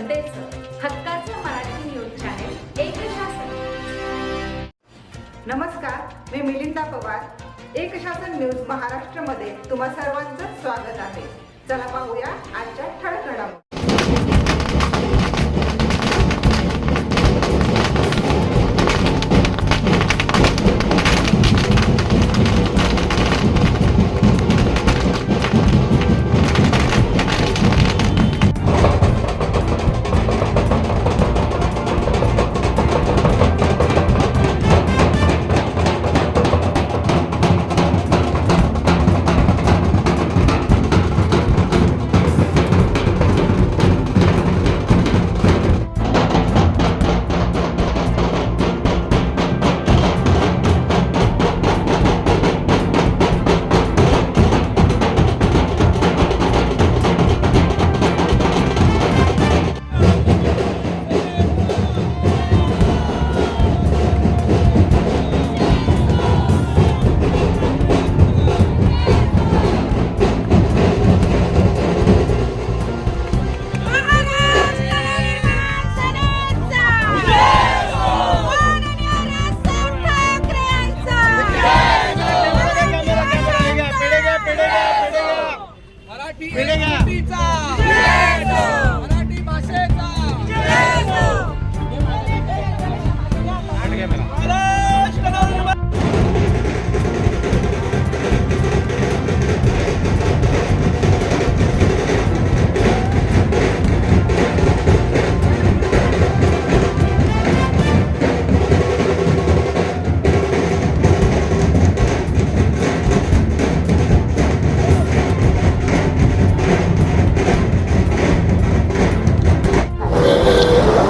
जनतेचं हक्काचं Marathi news channel एक शासन नमस्कार मी मिलिंदा पवार. एक शासन न्यूज महाराष्ट्रमध्ये तुम्हा सर्वांचं स्वागत आहे. चला पाहूया आजच्या ठळक घडामोडी. एकजुटीचा मराठी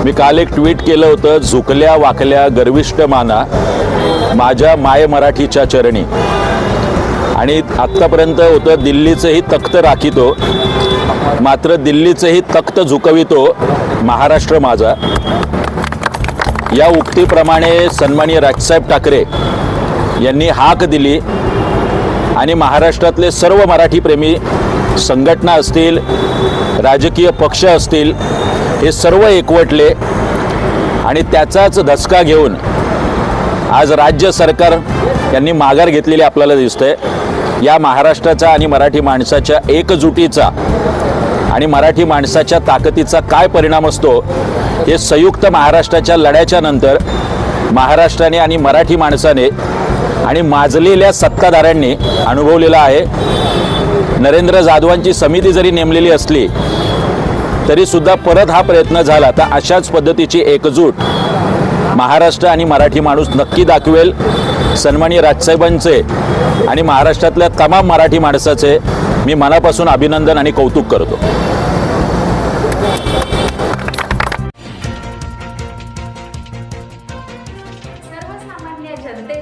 मी काल एक ट्विट केलं होतं झुकल्या वाकल्या गर्विष्ट माना माझ्या माय मराठीच्या चरणी. आणि आत्तापर्यंत होतं दिल्लीचंही तख्त राखितो मात्र दिल्लीचंही तख्त झुकवितो महाराष्ट्र माझा. या उक्तीप्रमाणे सन्माननीय राजसाहेब ठाकरे यांनी हाक दिली. आणि महाराष्ट्रातले सर्व मराठी प्रेमी संघटना असतील राजकीय पक्ष असतील हे सर्व एकवटले आणि त्याचाच धसका घेऊन आज राज्य सरकार यांनी माघार घेतलेली आपल्याला दिसतंय. या महाराष्ट्राचा आणि मराठी माणसाच्या एकजुटीचा आणि मराठी माणसाच्या ताकदीचा काय परिणाम असतो हे संयुक्त महाराष्ट्राच्या लढ्याच्या नंतर महाराष्ट्राने आणि मराठी माणसाने आणि माजलेल्या सत्ताधाऱ्यांनी अनुभवलेला आहे. नरेंद्र जाधवांची समिती जरी नेमलेली असली तरीसुद्धा परत हा प्रयत्न झाला. तर अशाच पद्धतीची एकजूट महाराष्ट्र आणि मराठी माणूस नक्की दाखवेल. सन्मानी राजसाहेबांचे आणि महाराष्ट्रातल्या तमाम मराठी माणसाचे मी मनापासून अभिनंदन आणि कौतुक करतो. जनते